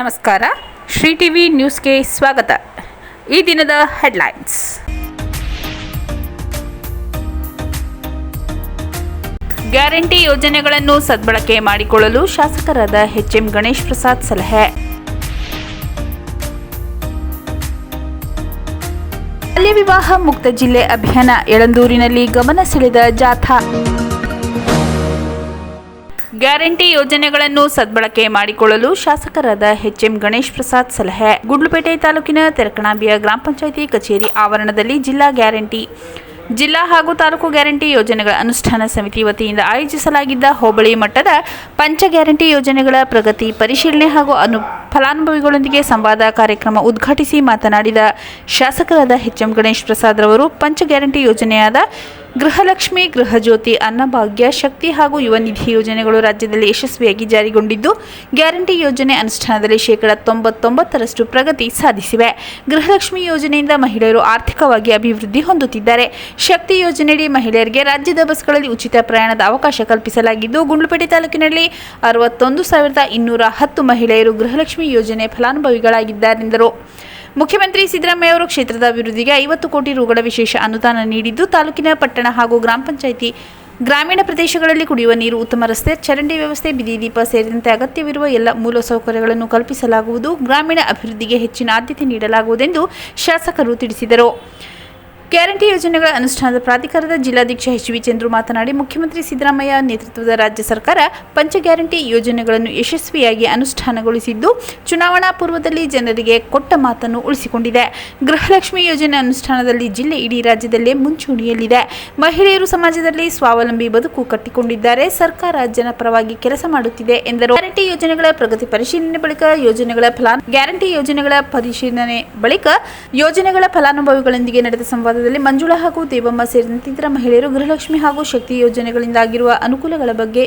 ನಮಸ್ಕಾರ. ಶ್ರೀ ಟಿವಿ ನ್ಯೂಸ್ಗೆ ಸ್ವಾಗತ. ಈ ದಿನದ ಹೆಡ್ಲೈನ್ಸ್. ಗ್ಯಾರಂಟಿ ಯೋಜನೆಗಳನ್ನು ಸದ್ಬಳಕೆ ಮಾಡಿಕೊಳ್ಳಲು ಶಾಸಕರಾದ ಎಚ್ಎಂ ಗಣೇಶ್ ಪ್ರಸಾದ್ ಸಲಹೆ. ಬಾಲ್ಯ ವಿವಾಹ ಮುಕ್ತ ಜಿಲ್ಲೆ ಅಭಿಯಾನ ಯಳಂದೂರಿನಲ್ಲಿ ಗಮನ ಸೆಳೆದ ಜಾಥಾ. ಗ್ಯಾರಂಟಿ ಯೋಜನೆಗಳನ್ನು ಸದ್ಬಳಕೆ ಮಾಡಿಕೊಳ್ಳಲು ಶಾಸಕರಾದ ಎಚ್ಎಂ ಗಣೇಶ್ ಪ್ರಸಾದ್ ಸಲಹೆ. ಗುಡ್ಲುಪೇಟೆ ತಾಲೂಕಿನ ತೆರಕಣಾಂಬಿಯ ಗ್ರಾಮ ಪಂಚಾಯಿತಿ ಕಚೇರಿ ಆವರಣದಲ್ಲಿ ಜಿಲ್ಲಾ ಗ್ಯಾರಂಟಿ, ಜಿಲ್ಲಾ ಹಾಗೂ ತಾಲೂಕು ಗ್ಯಾರಂಟಿ ಯೋಜನೆಗಳ ಅನುಷ್ಠಾನ ಸಮಿತಿ ವತಿಯಿಂದ ಆಯೋಜಿಸಲಾಗಿದ್ದ ಹೋಬಳಿ ಮಟ್ಟದ ಪಂಚ ಗ್ಯಾರಂಟಿ ಯೋಜನೆಗಳ ಪ್ರಗತಿ ಪರಿಶೀಲನೆ ಹಾಗೂ ಅನು, ಫಲಾನುಭವಿಗಳೊಂದಿಗೆ ಸಂವಾದ ಕಾರ್ಯಕ್ರಮ ಉದ್ಘಾಟಿಸಿ ಮಾತನಾಡಿದ ಶಾಸಕರಾದ ಎಚ್ಎಂ ಗಣೇಶ್ ಪ್ರಸಾದ್ ರವರು, ಪಂಚ ಗ್ಯಾರಂಟಿ ಯೋಜನೆಯಾದ ಗೃಹಲಕ್ಷ್ಮಿ, ಗೃಹಜ್ಯೋತಿ, ಅನ್ನಭಾಗ್ಯ, ಶಕ್ತಿ ಹಾಗೂ ಯುವ ನಿಧಿ ಯೋಜನೆಗಳು ರಾಜ್ಯದಲ್ಲಿ ಯಶಸ್ವಿಯಾಗಿ ಜಾರಿಗೊಂಡಿದ್ದು, ಗ್ಯಾರಂಟಿ ಯೋಜನೆ ಅನುಷ್ಠಾನದಲ್ಲಿ ಶೇಕಡ ತೊಂಬತ್ತೊಂಬತ್ತರಷ್ಟು ಪ್ರಗತಿ ಸಾಧಿಸಿವೆ. ಗೃಹಲಕ್ಷ್ಮಿ ಯೋಜನೆಯಿಂದ ಮಹಿಳೆಯರು ಆರ್ಥಿಕವಾಗಿ ಅಭಿವೃದ್ಧಿ ಹೊಂದುತ್ತಿದ್ದಾರೆ. ಶಕ್ತಿ ಯೋಜನೆಯಡಿ ಮಹಿಳೆಯರಿಗೆ ರಾಜ್ಯದ ಬಸ್ಗಳಲ್ಲಿ ಉಚಿತ ಪ್ರಯಾಣದ ಅವಕಾಶ ಕಲ್ಪಿಸಲಾಗಿದ್ದು, ಗುಂಡ್ಲುಪೇಟೆ ತಾಲೂಕಿನಲ್ಲಿ ಅರವತ್ತೊಂದು ಸಾವಿರದ ಇನ್ನೂರ ಹತ್ತು ಮಹಿಳೆಯರು ಗೃಹಲಕ್ಷ್ಮಿ ಯೋಜನೆ ಫಲಾನುಭವಿಗಳಾಗಿದ್ದಾರೆಂದರು. ಮುಖ್ಯಮಂತ್ರಿ ಸಿದ್ದರಾಮಯ್ಯ ಅವರು ಕ್ಷೇತ್ರದ ಅಭಿವೃದ್ಧಿಗೆ ಐವತ್ತು ಕೋಟಿ ರುಗಳ ವಿಶೇಷ ಅನುದಾನ ನೀಡಿದ್ದು ತಾಲೂಕಿನ ಪಟ್ಟಣ ಹಾಗೂ ಗ್ರಾಮ ಪಂಚಾಯಿತಿ, ಗ್ರಾಮೀಣ ಪ್ರದೇಶಗಳಲ್ಲಿ ಕುಡಿಯುವ ನೀರು, ಉತ್ತಮ ರಸ್ತೆ, ಚರಂಡಿ ವ್ಯವಸ್ಥೆ, ಬೀದಿ ದೀಪ ಸೇರಿದಂತೆ ಅಗತ್ಯವಿರುವ ಎಲ್ಲ ಮೂಲಸೌಕರ್ಯಗಳನ್ನು ಕಲ್ಪಿಸಲಾಗುವುದು. ಗ್ರಾಮೀಣ ಅಭಿವೃದ್ಧಿಗೆ ಹೆಚ್ಚಿನ ಆದ್ಯತೆ ನೀಡಲಾಗುವುದೆಂದು ಶಾಸಕರು ತಿಳಿಸಿದರು. ಗ್ಯಾರಂಟಿ ಯೋಜನೆಗಳ ಅನುಷ್ಠಾನದ ಪ್ರಾಧಿಕಾರದ ಜಿಲ್ಲಾಧ್ಯಕ್ಷ ಎಚ್ ವಿ ಚಂದ್ರು ಮಾತನಾಡಿ, ಮುಖ್ಯಮಂತ್ರಿ ಸಿದ್ದರಾಮಯ್ಯ ನೇತೃತ್ವದ ರಾಜ್ಯ ಸರ್ಕಾರ ಪಂಚ ಗ್ಯಾರಂಟಿ ಯೋಜನೆಗಳನ್ನು ಯಶಸ್ವಿಯಾಗಿ ಅನುಷ್ಠಾನಗೊಳಿಸಿದ್ದು, ಚುನಾವಣಾ ಪೂರ್ವದಲ್ಲಿ ಜನರಿಗೆ ಕೊಟ್ಟ ಮಾತನ್ನು ಉಳಿಸಿಕೊಂಡಿದೆ. ಗೃಹಲಕ್ಷ್ಮಿ ಯೋಜನೆ ಅನುಷ್ಠಾನದಲ್ಲಿ ಜಿಲ್ಲೆ ಇಡೀ ರಾಜ್ಯದಲ್ಲೇ ಮುಂಚೂಣಿಯಲ್ಲಿದೆ. ಮಹಿಳೆಯರು ಸಮಾಜದಲ್ಲಿ ಸ್ವಾವಲಂಬಿ ಬದುಕು ಕಟ್ಟಿಕೊಂಡಿದ್ದಾರೆ. ಸರ್ಕಾರ ಜನಪರವಾಗಿ ಕೆಲಸ ಮಾಡುತ್ತಿದೆ ಎಂದರು. ಗ್ಯಾರಂಟಿ ಯೋಜನೆಗಳ ಪ್ರಗತಿ ಪರಿಶೀಲನೆ ಬಳಿಕ ಯೋಜನೆಗಳ ಫಲಾನ್, ಗ್ಯಾರಂಟಿ ಯೋಜನೆಗಳ ಪರಿಶೀಲನೆ ಬಳಿಕ ಯೋಜನೆಗಳ ಫಲಾನುಭವಿಗಳೊಂದಿಗೆ ನಡೆದ ಸಂವಾದದಲ್ಲಿ ಮಂಜುಳಾ ಹಾಗೂ ದೇವಮ್ಮ ಸೇರಿದಂತೆ ಇತರ ಮಹಿಳೆಯರು ಗೃಹಲಕ್ಷ್ಮಿ ಹಾಗೂ ಶಕ್ತಿ ಯೋಜನೆಗಳಿಂದಾಗಿರುವ ಅನುಕೂಲಗಳ ಬಗ್ಗೆ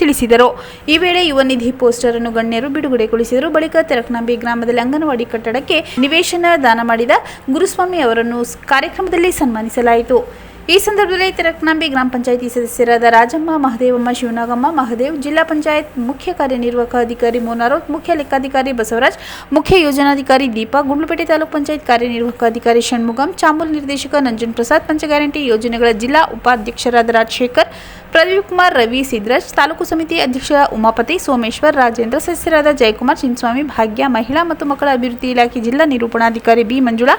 ತಿಳಿಸಿದರು. ಈ ವೇಳೆ ಯುವ ನಿಧಿ ಪೋಸ್ಟರ್ ಅನ್ನು ಗಣ್ಯರು ಬಿಡುಗಡೆಗೊಳಿಸಿದರು. ಬಳಿಕ ತೆರಕನಾಂಬಿ ಗ್ರಾಮದಲ್ಲಿ ಅಂಗನವಾಡಿ ಕಟ್ಟಡಕ್ಕೆ ನಿವೇಶನ ದಾನ ಮಾಡಿದ ಗುರುಸ್ವಾಮಿ ಅವರನ್ನು ಕಾರ್ಯಕ್ರಮದಲ್ಲಿ ಸನ್ಮಾನಿಸಲಾಯಿತು. ಈ ಸಂದರ್ಭದಲ್ಲಿ ತೆರಕನಾಂಬಿ ಗ್ರಾಮ ಪಂಚಾಯಿತಿ ಸದಸ್ಯರಾದ ರಾಜಮ್ಮ, ಮಹದೇವಮ್ಮ, ಶಿವನಾಗಮ್ಮ, ಮಹದೇವ್, ಜಿಲ್ಲಾ ಪಂಚಾಯತ್ ಮುಖ್ಯ ಕಾರ್ಯನಿರ್ವಾಹಕ ಅಧಿಕಾರಿ ಮೋನಾರೋತ್ ಮುಖ್ಯ ಲೆಕ್ಕಾಧಿಕಾರಿ ಬಸವರಾಜ್, ಮುಖ್ಯ ಯೋಜನಾಧಿಕಾರಿ ದೀಪಾ, ಗುಂಡ್ಲುಪೇಟೆ ತಾಲೂಕು ಪಂಚಾಯತ್ ಕಾರ್ಯನಿರ್ವಾಹಕ ಅಧಿಕಾರಿ ಷಣ್ಮುಗಂ ಚಾಮೂಲ್ ನಿರ್ದೇಶಕ ನಂಜನ್ ಪ್ರಸಾದ್, ಪಂಚ ಗ್ಯಾರಂಟಿ ಯೋಜನೆಗಳ ಜಿಲ್ಲಾ ಉಪಾಧ್ಯಕ್ಷರಾದ ರಾಜಶೇಖರ್ ಪ್ರದೀಪ್ ಕುಮಾರ್, ರವಿ ಸಿದ್ರಾಜ್, ತಾಲೂಕು ಸಮಿತಿ ಅಧ್ಯಕ್ಷ ಉಮಾಪತಿ, ಸೋಮೇಶ್ವರ್, ರಾಜೇಂದ್ರ ಸದಸ್ಯರಾದ ಜಯಕುಮಾರ್, ಚಿನ್ಸ್ವಾಮಿ, ಭಾಗ್ಯ, ಮಹಿಳಾ ಮತ್ತು ಮಕ್ಕಳ ಅಭಿವೃದ್ಧಿ ಇಲಾಖೆ ಜಿಲ್ಲಾ ನಿರೂಪಣಾಧಿಕಾರಿ ಬಿ ಮಂಜುಳಾ,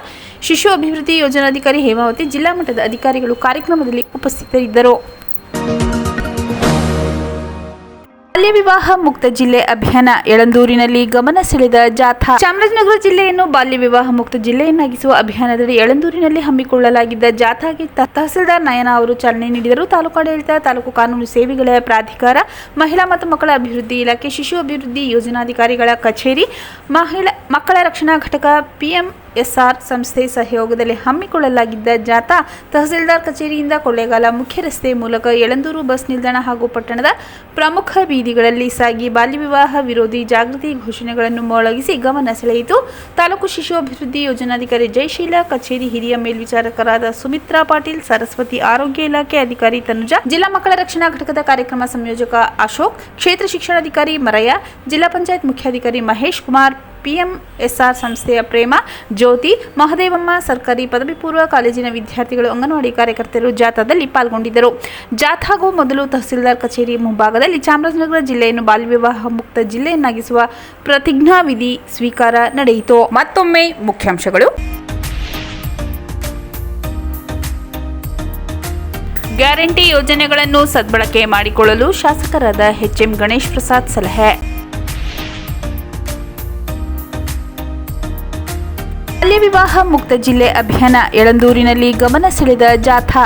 ಶಿಶು ಅಭಿವೃದ್ಧಿ ಯೋಜನಾಧಿಕಾರಿ ಹೇಮಾವತಿ, ಜಿಲ್ಲಾ ಮಟ್ಟದ ಅಧಿಕಾರಿಗಳು ಕಾರ್ಯಕ್ರಮದಲ್ಲಿ ಉಪಸ್ಥಿತರಿದ್ದರು. ವಿವಾಹ ಮುಕ್ತ ಜಿಲ್ಲೆ ಅಭಿಯಾನ. ಯಳಂದೂರಿನಲ್ಲಿ ಗಮನ ಸೆಳೆದ ಜಾಥಾ. ಚಾಮರಾಜನಗರ ಜಿಲ್ಲೆಯನ್ನು ಬಾಲ್ಯ ವಿವಾಹ ಮುಕ್ತ ಜಿಲ್ಲೆಯನ್ನಾಗಿಸುವ ಅಭಿಯಾನದಡಿ ಯಳಂದೂರಿನಲ್ಲಿ ಹಮ್ಮಿಕೊಳ್ಳಲಾಗಿದ್ದ ಜಾಥಾಗೆ ತಹಸೀಲ್ದಾರ್ ನಯನ ಅವರು ಚಾಲನೆ ನೀಡಿದರು. ತಾಲೂಕು ಆಡಳಿತ, ತಾಲೂಕು ಕಾನೂನು ಸೇವೆಗಳ ಪ್ರಾಧಿಕಾರ, ಮಹಿಳಾ ಮತ್ತು ಮಕ್ಕಳ ಅಭಿವೃದ್ಧಿ ಇಲಾಖೆ, ಶಿಶು ಅಭಿವೃದ್ಧಿ ಯೋಜನಾಧಿಕಾರಿಗಳ ಕಚೇರಿ, ಮಹಿಳಾ, ಮಕ್ಕಳ ರಕ್ಷಣಾ ಘಟಕ, ಪಿಎಂ ಎಸ್ಆರ್ ಸಂಸ್ಥೆ ಸಹಯೋಗದಲ್ಲಿ ಹಮ್ಮಿಕೊಳ್ಳಲಾಗಿದ್ದ ಜಾಥಾ ತಹಸೀಲ್ದಾರ್ ಕಚೇರಿಯಿಂದ ಕೊಳ್ಳೇಗಾಲ ಮುಖ್ಯ ರಸ್ತೆ ಮೂಲಕ ಯಳಂದೂರು ಬಸ್ ನಿಲ್ದಾಣ ಹಾಗೂ ಪಟ್ಟಣದ ಪ್ರಮುಖ ಬೀದಿಗಳಲ್ಲಿ ಸಾಗಿ ಬಾಲ್ಯ ವಿವಾಹ ವಿರೋಧಿ ಜಾಗೃತಿ ಘೋಷಣೆಗಳನ್ನು ಮೊಳಗಿಸಿ ಗಮನ ಸೆಳೆಯಿತು. ತಾಲೂಕು ಶಿಶು ಅಭಿವೃದ್ಧಿ ಯೋಜನಾಧಿಕಾರಿ ಜಯಶೀಲ, ಕಚೇರಿ ಹಿರಿಯ ಮೇಲ್ವಿಚಾರಕರಾದ ಸುಮಿತ್ರಾ ಪಾಟೀಲ್, ಸರಸ್ವತಿ ಆರೋಗ್ಯ ಇಲಾಖೆ ಅಧಿಕಾರಿ ತನುಜಾ, ಜಿಲ್ಲಾ ಮಕ್ಕಳ ರಕ್ಷಣಾ ಘಟಕದ ಕಾರ್ಯಕ್ರಮ ಸಂಯೋಜಕ ಅಶೋಕ್, ಕ್ಷೇತ್ರ ಶಿಕ್ಷಣಾಧಿಕಾರಿ ಮರಯ್ಯ, ಜಿಲ್ಲಾ ಪಂಚಾಯತ್ ಮುಖ್ಯಾಧಿಕಾರಿ ಮಹೇಶ್ ಕುಮಾರ್ ಪಿಎಂಎಸ್ಆರ್ ಸಂಸ್ಥೆಯ ಪ್ರೇಮ, ಜ್ಯೋತಿ, ಮಹದೇವಮ್ಮ ಸರ್ಕಾರಿ ಪದವಿ ಪೂರ್ವ ಕಾಲೇಜಿನ ವಿದ್ಯಾರ್ಥಿಗಳು, ಅಂಗನವಾಡಿ ಕಾರ್ಯಕರ್ತರು ಜಾಥಾದಲ್ಲಿ ಪಾಲ್ಗೊಂಡಿದ್ದರು. ಜಾಥಾಗೂ ಮೊದಲು ತಹಸೀಲ್ದಾರ್ ಕಚೇರಿ ಮುಂಭಾಗದಲ್ಲಿ ಚಾಮರಾಜನಗರ ಜಿಲ್ಲೆಯನ್ನು ಬಾಲ್ಯ ವಿವಾಹ ಮುಕ್ತ ಜಿಲ್ಲೆಯನ್ನಾಗಿಸುವ ಪ್ರತಿಜ್ಞಾವಿಧಿ ಸ್ವೀಕಾರ ನಡೆಯಿತು. ಮತ್ತೊಮ್ಮೆ ಮುಖ್ಯಾಂಶಗಳು. ಗ್ಯಾರಂಟಿ ಯೋಜನೆಗಳನ್ನು ಸದ್ಬಳಕೆ ಮಾಡಿಕೊಳ್ಳಲು ಶಾಸಕರಾದ ಎಚ್ಎಂ ಗಣೇಶ್ ಪ್ರಸಾದ್ ಸಲಹೆ. ಬಾಲ್ಯ ವಿವಾಹ ಮುಕ್ತ ಜಿಲ್ಲೆ ಅಭಿಯಾನ ಯಳಂದೂರಿನಲ್ಲಿ ಗಮನ ಸೆಳೆದ ಜಾಥಾ.